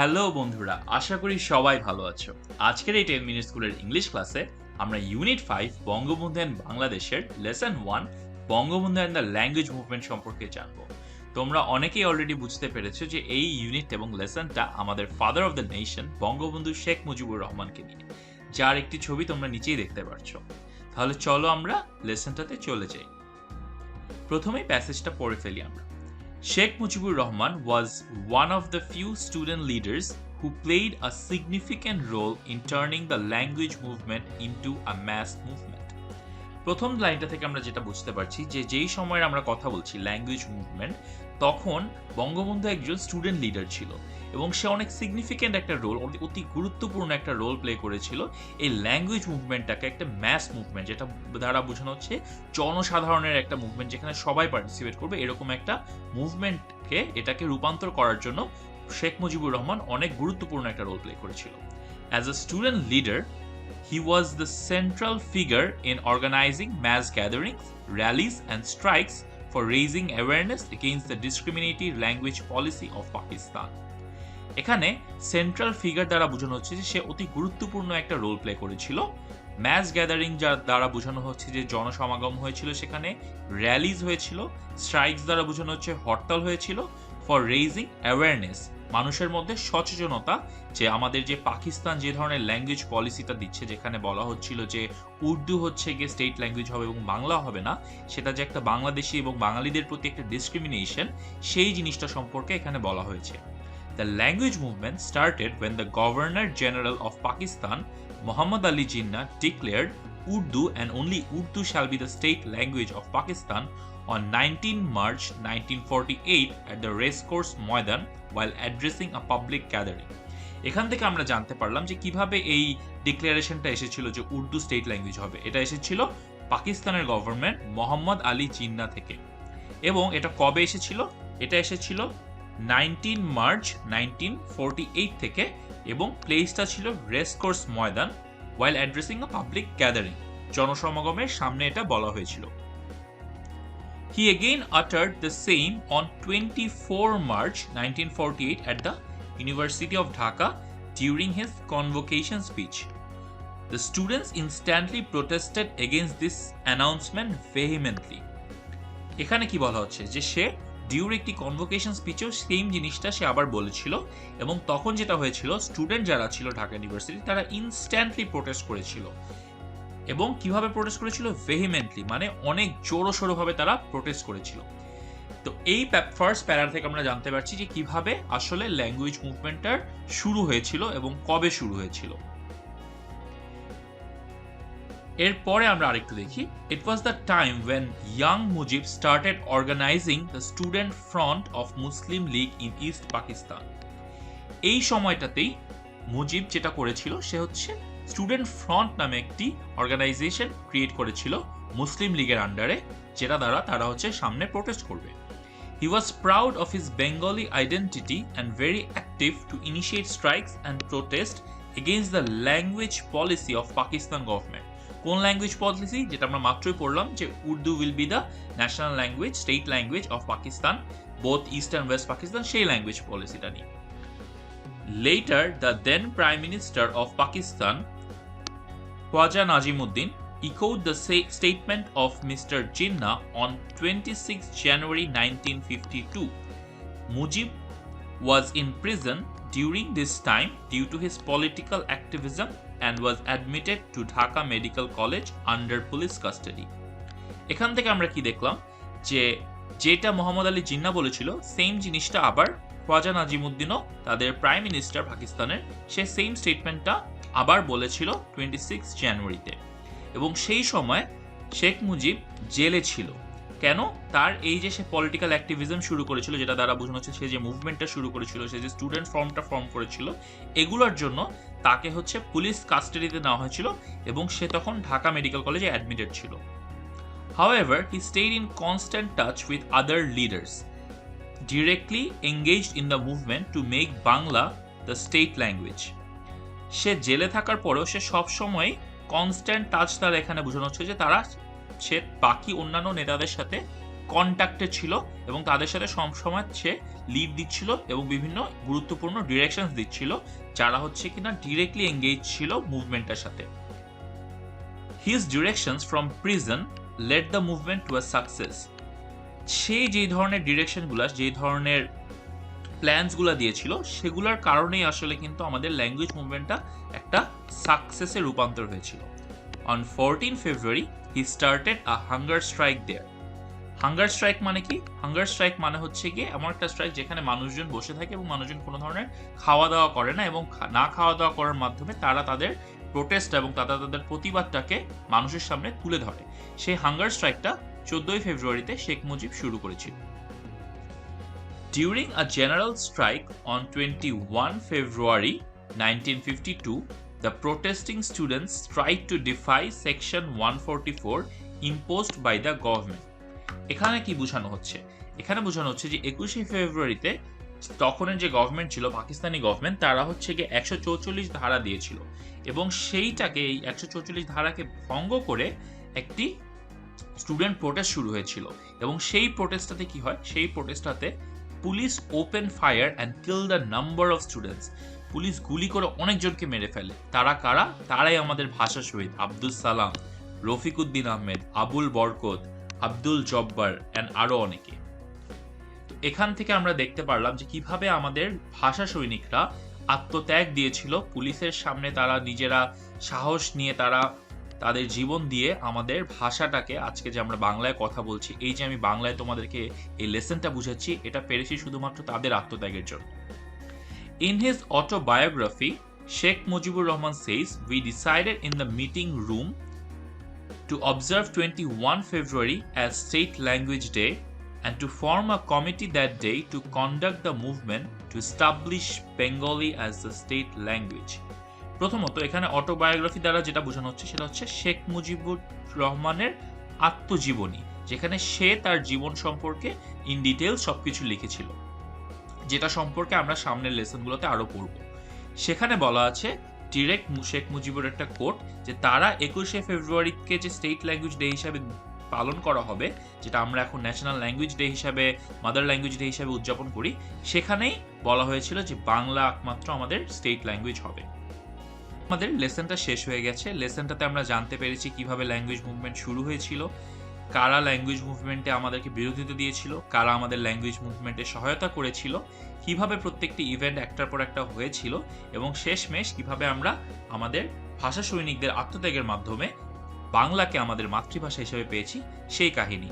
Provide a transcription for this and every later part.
Hello বন্ধুরা, আশা করি সবাই ভালো আছো। আজকের এই টেন মিনিট স্কুলের ইংলিশ ক্লাসে আমরা ইউনিট ফাইভ, বঙ্গবন্ধু অ্যান্ড বাংলাদেশের lesson one, Bangabandhu and the language movement সম্পর্কে জানব। তোমরা অনেকেই অলরেডি বুঝতে পেরেছ যে এই ইউনিট এবং লেসনটা আমাদের father of the nation, Bangabandhu Sheikh Mujibur রহমানকে নিয়ে। যার একটি ছবি তোমরা নিচেই দেখতে পারছ। তাহলে চলো আমরা লেসনটাতে চলে যাই। প্রথমেই প্যাসেজটা পড়ে ফেলি আমরা। Sheikh Mujibur Rahman was one of the few student leaders who played a significant role in turning the language movement into a mass movement. প্রথম লাইনটা থেকে আমরা যেটা বুঝতে পারছি যে যেই সময়ের আমরা কথা বলছি ল্যাঙ্গুয়েজ মুভমেন্ট তখন বঙ্গবন্ধু একজন স্টুডেন্ট লিডার ছিল এবং সে অনেক সিগনিফিক্যান্ট একটা রোল অতি গুরুত্বপূর্ণ একটা রোল প্লে করেছিল এই ল্যাঙ্গুয়েজ মুভমেন্টটাকে একটা ম্যাস মুভমেন্ট যেটা দ্বারা বোঝানো হচ্ছে জনসাধারণের একটা মুভমেন্ট যেখানে সবাই পার্টিসিপেট করবে। এরকম একটা মুভমেন্টকে এটাকে রূপান্তর করার জন্য শেখ মুজিবুর রহমান অনেক গুরুত্বপূর্ণ একটা রোল প্লে করেছিল। As a student leader he was the central figure in organizing mass gatherings rallies and strikes for raising awareness against the discriminative language policy of Pakistan এখানে সেন্ট্রাল ফিগার দ্বারা বোঝানো হচ্ছে যে সে অতি গুরুত্বপূর্ণ একটা রোল প্লে করেছিল। ম্যাচ গ্যাদারিং যার দ্বারা বোঝানো হচ্ছে যে জনসমাগম হয়েছিল সেখানে র্যালিজ হয়েছিল স্ট্রাইকস দ্বারা বোঝানো হচ্ছে, হরতাল হয়েছিল ফর রেইজিং অ্যাওয়ারনেস মানুষের মধ্যে সচেতনতা যে আমাদের যে পাকিস্তান যে ধরনের ল্যাঙ্গুয়েজ পলিসিটা দিচ্ছে, যেখানে বলা হচ্ছিল যে উর্দু হচ্ছে গিয়ে স্টেট ল্যাঙ্গুয়েজ হবে এবং বাংলা হবে না, সেটা যে একটা বাংলাদেশি এবং বাঙালিদের প্রতি একটা ডিসক্রিমিনেশন সেই জিনিসটা সম্পর্কে এখানে বলা হয়েছে। The language movement started when the governor general of Pakistan Mohammad Ali Jinnah declared Urdu and only Urdu shall be the state language of Pakistan on 19 March 1948 at the racecourse Moidan while addressing a public gathering. এখান থেকে আমরা জানতে পারলাম যে কীভাবে এই ডিক্লারেশনটা এসেছিল যে উর্দু স্টেট ল্যাঙ্গুয়েজ হবে। এটা এসেছিল পাকিস্তানের গভর্নমেন্ট মোহাম্মদ আলী জিন্না থেকে। এবং এটা কবে এসেছিল? এটা এসেছিল নাইনটিন মার্চ নাইনটিন থেকে এবং প্লেসটা ছিল racecourse Maidan while addressing a public gathering জনসমাগমের সামনে এটা বলা হয়েছিল। He again uttered the same on twenty four March nineteen forty eight at the university of Dhaka during his convocation speech The students instantly protested against this announcement vehemently. এখানে কি বলা হচ্ছে? যে সে ডিউর একটি কনভোকেশন স্পিচেও সেম জিনিসটা সে আবার বলেছিল এবং তখন যেটা হয়েছিল স্টুডেন্ট যারা ছিল ঢাকা ইউনিভার্সিটি তারা ইনস্ট্যান্টলি প্রোটেস্ট করেছিল। এবং কীভাবে প্রোটেস্ট করেছিল? ভেহিমেন্টলি মানে অনেক জোরসোরোভাবে তারা প্রোটেস্ট করেছিল। তো এই ফার্স্ট প্যারা থেকে আমরা জানতে পারছি যে কীভাবে আসলে ল্যাঙ্গুয়েজ মুভমেন্টটার শুরু হয়েছিল এবং কবে শুরু হয়েছিল। এরপরে আমরা আরেকটু দেখি। It was the time when young Mujib started organizing the student front of Muslim League in East Pakistan এই সময়টাতেই মুজিব যেটা করেছিল, সে হচ্ছে স্টুডেন্ট ফ্রন্ট নামে একটি অর্গানাইজেশন ক্রিয়েট করেছিল মুসলিম লীগের আন্ডারে যেটা দ্বারা তারা হচ্ছে সামনে প্রোটেস্ট করবে। He was proud of his Bengali identity and very active to initiate strikes and protest against the language policy of Pakistan government কোন ল্যাঙ্গুয়েজ পলিসি যেটা আমরা মাত্রই পড়লাম যে Urdu will be the national language state language of Pakistan both East and West Pakistan সেই language পলিসিটা নিয়ে। Later the then prime minister of Pakistan Khawaja Nazimuddin echo the statement of mister Jinnah on twenty six January nineteen fifty two Mujib was in prison during this time due to his political activism and was admitted to Dhaka Medical College under police custody এখান থেকে আমরা কি দেখলাম? যে, যেটা মোহাম্মদ আলী জিন্না বলেছিল same জিনিসটা আবার খোয়াজা নাজিমুদ্দিনও তাদের প্রাইম মিনিস্টার পাকিস্তানের সে সেম স্টেটমেন্টটা আবার বলেছিল টোয়েন্টি সিক্স জানুয়ারিতে। এবং সেই সময় শেখ মুজিব জেলে ছিল। কেন? তার এই যে সে পলিটিক্যাল অ্যাক্টিভিজম শুরু করেছিল যেটা দ্বারা বোঝানো হচ্ছে সে যে মুভমেন্টটা শুরু করেছিল সে যে স্টুডেন্ট ফর্মটা ফর্ম করেছিল এগুলোর জন্য তাকে হচ্ছে পুলিশ কাস্টাডিতে নেওয়া হয়েছিল এবং সে তখন ঢাকা মেডিকেল কলেজে অ্যাডমিটেড ছিল। However, he stayed in constant touch with other leaders directly engaged in the movement to make Bangla the state language. সে জেলে থাকার পরেও সে সবসময় কনস্ট্যান্ট টাচ তার এখানে বোঝানো হচ্ছে যে তারা সে বাকি অন্যান্য নেতাদের সাথে কন্ট্যাক্টে ছিল এবং তাদের সাথে সবসময় সে লিড দিচ্ছিল এবং বিভিন্ন গুরুত্বপূর্ণ ডিরেকশনস দিচ্ছিল, যারা হচ্ছে কিনা ডিরেক্টলি এঙ্গেজ ছিল মুভমেন্টের সাথে। His directions from prison let the movement to a success সেই যেই ধরনের ডিরেকশনগুলো যেই ধরনের প্ল্যানসগুলো দিয়েছিল, সেগুলোর কারণেই আসলে কিন্তু আমাদের ল্যাঙ্গুয়েজ মুভমেন্টটা একটা সাকসেসে রূপান্তর হয়েছিল। On fourteen February he started a hunger strike there hunger strike মানে কি? হাঙ্গার স্ট্রাইক মানে হচ্ছে গিয়ে এমন একটা স্ট্রাইক যেখানে মানুষজন বসে থাকে এবং মানুষজন কোনো ধরনের খাওয়া দাওয়া করে না এবং না খাওয়া দাওয়া করার মাধ্যমে তারা তাদের প্রোটেস্ট এবং তারা তাদের প্রতিবাদটাকে মানুষের সামনে তুলে ধরে। সেই হাঙ্গার স্ট্রাইকটা চোদ্দই ফেব্রুয়ারিতে শেখ মুজিব শুরু করেছিল। During a general strike on 21 February 1952, the protesting students tried to defy Section 144 imposed by the government. এখানে কি বোঝানো হচ্ছে এখানে বোঝানো হচ্ছে যে একুশে ফেব্রুয়ারিতে তখনের যে গভর্নমেন্ট ছিল পাকিস্তানি গভর্নমেন্ট তারা হচ্ছে গিয়ে একশো চৌচল্লিশ ধারা দিয়েছিল এবং সেইটাকে এই একশো চৌচল্লিশ ধারাকে ভঙ্গ করে একটি স্টুডেন্ট প্রোটেস্ট শুরু হয়েছিল এবং সেই প্রোটেস্টটাতে কি হয় সেই প্রোটেস্টটাতে police open fire and kill the number of students police গুলি করে অনেকজনকে মেরে ফেলে। তারা কারা? তারাই আমাদের ভাষা শহীদ আব্দুল সালাম, রফিকুদ্দিন আহমেদ, আবুল বরকত, আব্দুল জব্বার অ্যান্ড আরও অনেকে। তো এখান থেকে আমরা দেখতে পারলাম যে কীভাবে আমাদের ভাষা সৈনিকরা আত্মত্যাগ দিয়েছিল। পুলিশের সামনে তারা নিজেরা সাহস নিয়ে তারা তাদের জীবন দিয়ে আমাদের ভাষাটাকে আজকে যে আমরা বাংলায় কথা বলছি, এই যে আমি বাংলায় তোমাদেরকে এই লেসনটা বুঝাচ্ছি, এটা পেরেছি শুধুমাত্র তাদের আত্মত্যাগের জন্য। In his autobiography Sheikh Mujibur Rahman says we decided in the meeting room to observe twenty one February as state language day and to form a committee that day to conduct the movement to establish Bengali as the state language প্রথমত এখানে autobiography দ্বারা যেটা বোঝানো হচ্ছে সেটা হচ্ছে শেখ মুজিবুর রহমানের আত্মজীবনী, যেখানে সে তার জীবন সম্পর্কে ইন ডিটেল সবকিছু লিখেছিল, যেটা সম্পর্কে আমরা সামনের লেসনগুলোতে আরও পড়ব। সেখানে বলা আছে ডিরেক্ট শেখ মুজিবুর একটা কোট যে তারা একুশে ফেব্রুয়ারিকে যে স্টেট ল্যাঙ্গুয়েজ ডে হিসাবে পালন করা হবে, যেটা আমরা এখন ন্যাশনাল ল্যাঙ্গুয়েজ ডে হিসাবে মাদার ল্যাঙ্গুয়েজ ডে হিসাবে উদযাপন করি, সেখানেই বলা হয়েছিল যে বাংলা একমাত্র আমাদের স্টেট ল্যাঙ্গুয়েজ হবে। আমাদের লেসনটা শেষ হয়ে গেছে। লেসনটাতে আমরা জানতে পেরেছি কীভাবে ল্যাঙ্গুয়েজ মুভমেন্ট শুরু হয়েছিল, কারা ল্যাঙ্গুয়েজ মুভমেন্টে আমাদেরকে বিরোধিতা দিয়েছিল, কারা আমাদের ল্যাঙ্গুয়েজ মুভমেন্টে সহায়তা করেছিল, কীভাবে প্রত্যেকটি ইভেন্ট একটার পর একটা হয়েছিল, এবং শেষমেশ কীভাবে আমরা আমাদের ভাষা সৈনিকদের আত্মত্যাগের মাধ্যমে বাংলাকে আমাদের মাতৃভাষা হিসেবে পেয়েছি, সেই কাহিনী।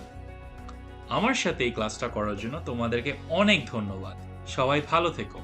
আমার সাথে এই ক্লাসটা করার জন্য তোমাদেরকে অনেক ধন্যবাদ। সবাই ভালো থেকো।